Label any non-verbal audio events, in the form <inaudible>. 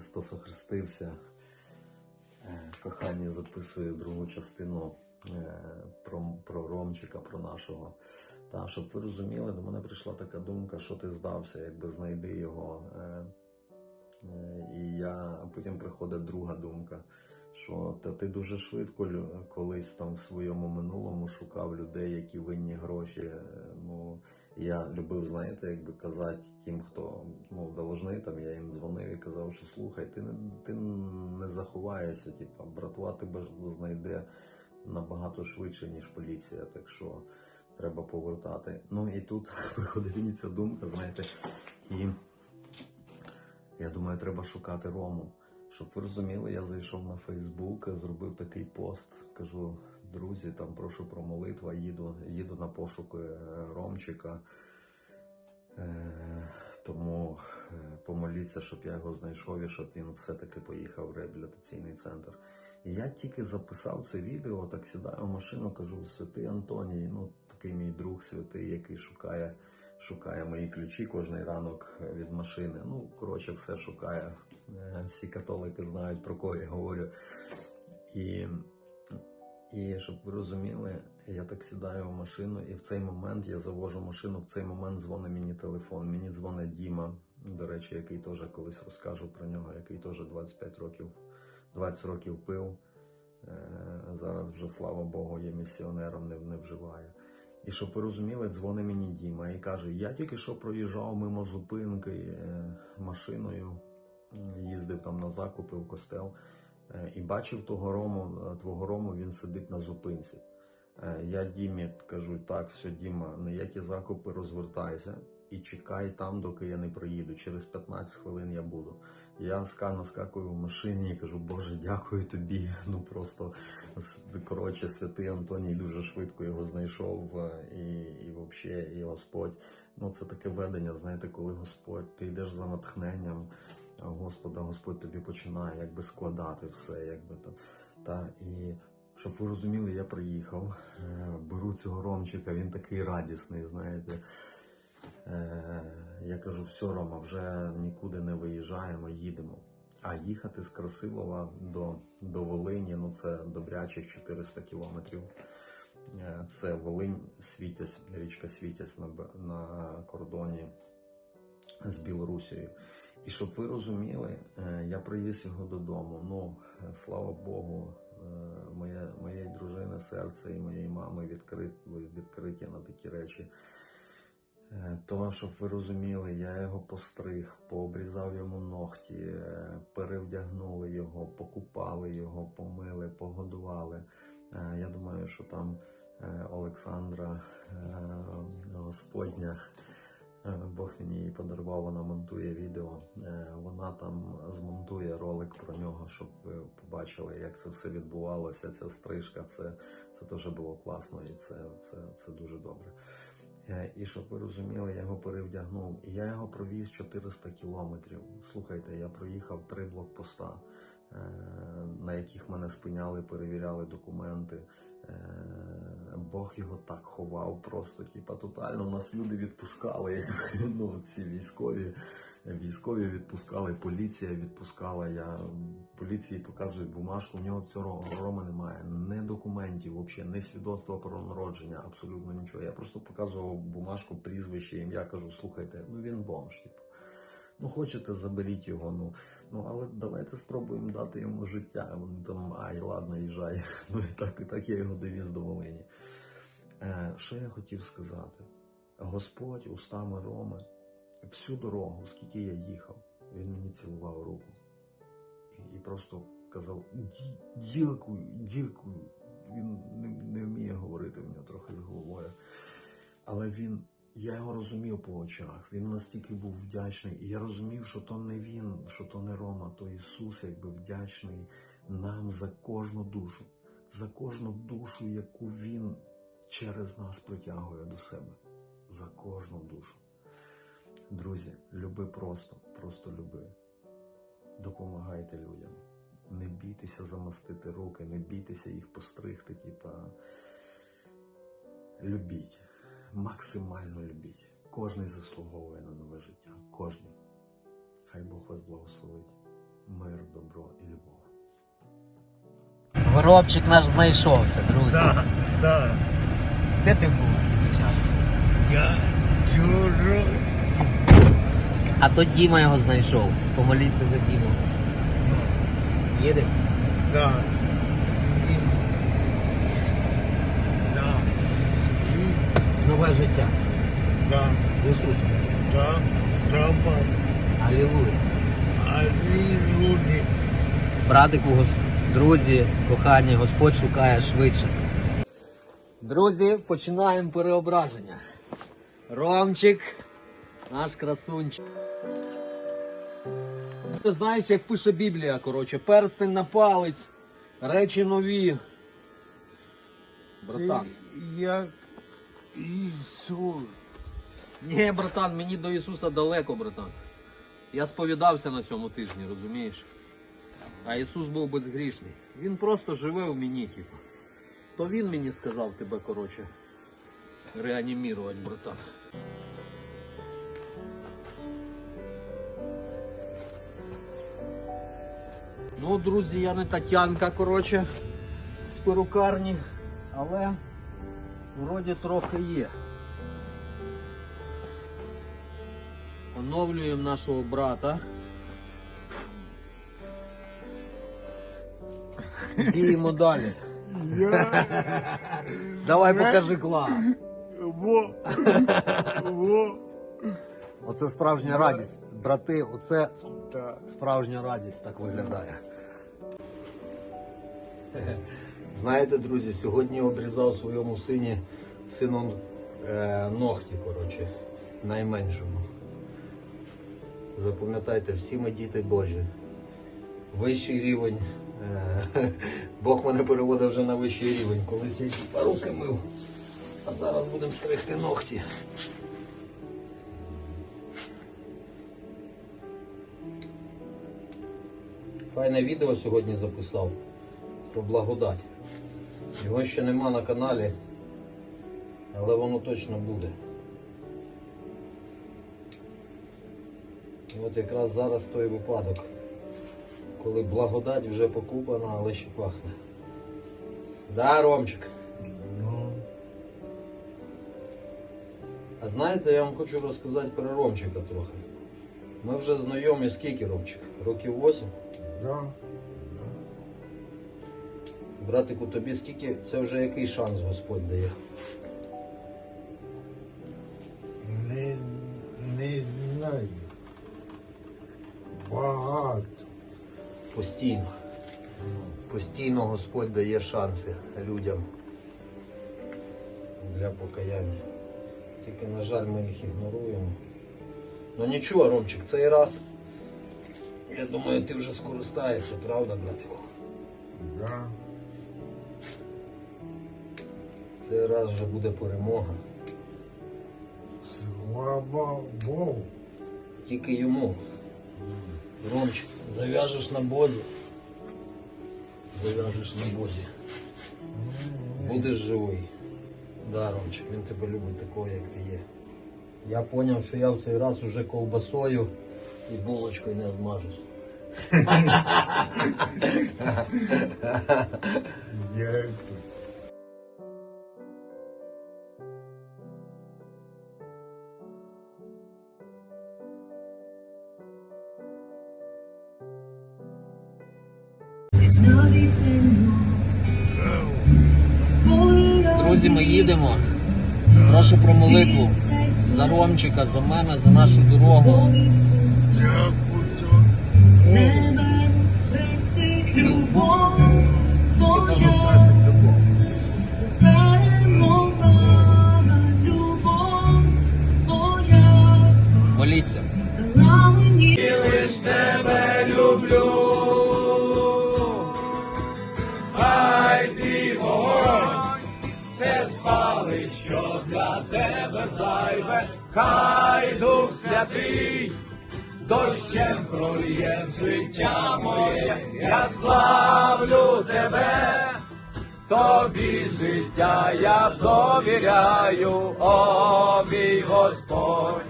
Христос охрестився. Е, Кохані записую другу частину е, про, про Ромчика, про нашого. Та, щоб ви розуміли, до мене прийшла така думка, що ти здався, якби знайди його. Е, І я а потім приходить друга думка, що та ти дуже швидко колись там в своєму минулому шукав людей, які винні гроші. Ну, я любив, знаєте, якби казати тим, хто ну, должний, там я їм дзвонив і казав, що слухай, ти не, ти не заховаєшся, типа, братва тебе знайде набагато швидше, ніж поліція, так що треба повертати. Ну і тут <laughs> приходить мені ця думка, знаєте, і я думаю, треба шукати Рому. Щоб ви розуміли, я зайшов на Фейсбук, зробив такий пост. Кажу, друзі, там прошу про молитву, їду, їду на пошуки е, Ромчика. Е, тому е, помоліться, щоб я його знайшов і щоб він все-таки поїхав в реабілітаційний центр. І я тільки записав це відео, так сідаю в машину, кажу, святий Антоній, ну такий мій друг святий, який шукає, шукає мої ключі кожний ранок від машини. Ну, коротше, все шукає. Всі католики знають, про кого я говорю. І, і щоб ви розуміли, я так сідаю в машину, і в цей момент я завожу машину, в цей момент дзвонить мені телефон. Мені дзвонить Діма, до речі, який теж колись розкажу про нього, який теж 25 років, 20 років пив. Е, Зараз вже, слава Богу, є місіонером, не, не вживає. І щоб ви розуміли, дзвонить мені Діма і каже: я тільки що проїжджав мимо зупинки е, машиною, їздив там на закупи в костел. Е, І бачив того рому, е, твого рому, він сидить на зупинці. Е, Я Дімі кажу, так, все, Діма, ніякі закупи розвертайся і чекай там, доки я не приїду. Через 15 хвилин я буду. Я ска наскакую в машині і кажу, Боже, дякую тобі. Ну просто коротше, святий Антоній дуже швидко його знайшов, і, і взагалі, і Господь. Ну це таке ведення, знаєте, коли Господь, ти йдеш за натхненням. Господа, Господь тобі починає якби складати все, якби то. Та, і щоб ви розуміли, я приїхав, е, беру цього Ромчика, він такий радісний, знаєте. Е, Я кажу, все, Рома, вже нікуди не виїжджаємо, їдемо. А їхати з Красилова до, до Волині, ну це добрячих 400 кілометрів. Е, Це Волинь, Світязь, річка Світязь на, на кордоні з Білорусією. І щоб ви розуміли, е, я привіз його додому. Ну, е, слава Богу, е, моє, моєї дружини серце і моєї мами відкрит, відкриті на такі речі. То, щоб ви розуміли, я його постриг, пообрізав йому ногті, перевдягнули його, покупали його, помили, погодували. Я думаю, що там Олександра Господня, Бог мені її подарував, вона монтує відео. Е, Вона там змонтує ролик про нього, щоб ви побачили, як це все відбувалося. Ця стрижка, це, це теж було класно і це, це, це дуже добре. Е, І щоб ви розуміли, я його перевдягнув. І я його провіз 400 кілометрів. Слухайте, я проїхав три блокпоста, е, на яких мене спиняли, перевіряли документи. Е, Бог його так ховав, просто типа тотально. Нас люди відпускали, як <laughs> ну, ці військові. Військові відпускали, поліція відпускала. Я поліції показую бумажку. В нього цього рома немає. Не документів, взагалі, не свідоцтва про народження, абсолютно нічого. Я просто показував бумажку, прізвище, ім'я. Кажу, слухайте, ну він бомж, типу. Ну, хочете, заберіть його. Ну, ну але давайте спробуємо дати йому життя. Вони там, ай, ладно, їжджай. <laughs> Ну і так, і так я його довіз до Волині. Е, що я хотів сказати? Господь устами Роми всю дорогу, скільки я їхав, він мені цілував руку. І, і просто казав: «Ді- дякую, дякую. Він не, не вміє говорити в нього трохи з головою. Але він, я його розумів по очах. Він настільки був вдячний. І я розумів, що то не він, що то не Рома, то Ісус, якби вдячний нам за кожну душу, за кожну душу, яку Він через нас притягує до себе. За кожну душу. Друзі, люби просто, просто люби. Допомагайте людям. Не бійтеся замастити руки, не бійтеся їх постригти, типа. Любіть. Максимально любіть. Кожний заслуговує на нове життя. Кожний. Хай Бог вас благословить. мир, добро і любов. Горобчик наш знайшовся, друзі. Да, да. Де ти був стільки часу? Я чужу. А то Діма його знайшов. Помоліться за Діму. Їде? Да. І... Да. Життя. Да. З Ісусом. Да. Трампа. Алілуя. А він. Братику, друзі, кохані, Господь шукає швидше. Друзі, починаємо переображення. Ромчик, наш красунчик. Ти знаєш, як пише Біблія, коротше, перстень на палець, речі нові. Братан. Як Ісус. Ні, братан, мені до Ісуса далеко, братан. Я сповідався на цьому тижні, розумієш? А Ісус був безгрішний. Він просто живе в мені, типу. То він мені сказав тебе, коротше, реанімірувати, братан. Ну, друзі, я не Тетянка, коротше, з перукарні, але вроді трохи є. Оновлюємо нашого брата. Діємо далі. Я... Давай покажи клас. Во. Во. Оце справжня радість. Брати, оце Да. справжня радість так виглядає. Знаєте, друзі, сьогодні обрізав своєму сині сином е, ногті, коротше, найменшому. Запам'ятайте, всі ми діти Божі. Вищий рівень. Е, <laughs> Бог мене переводив вже на вищий рівень. Колись я типа руки мив. А зараз будемо стригти ногті. Файне відео сьогодні записав про благодать. Його ще нема на каналі, але воно точно буде. От якраз зараз той випадок, коли благодать вже покупана, але ще пахне. Да, Ромчик? Ну. А знаєте, я вам хочу розказати про Ромчика трохи. Ми вже знайомі скільки Ромчик? Років 8? Да. Братику, тобі скільки це вже який шанс Господь дає? Не, не знаю. Багато. Постійно. Постійно Господь дає шанси людям для покаяння. Тільки, на жаль, ми їх ігноруємо. Ну нічого, Ромчик, цей раз, я думаю, ти вже скористаєшся, правда, братику? Да. Цей раз вже буде перемога. Слава Богу. Тільки йому. Ромчик, зав'яжеш на бозі. Зав'яжеш на бозі. Будеш живий. Да, Ромчик, він тебе любить такого, як ти є. Я зрозумів, що я в цей раз уже ковбасою і булочкою не обмажусь. Друзі, ми їдемо. Прошу про молитву за Ромчика, за мене, за нашу дорогу. дякую. Любов. Хай Дух Святий дощем пролє в життя моє, я славлю тебе, тобі життя я довіряю, о мій Господь.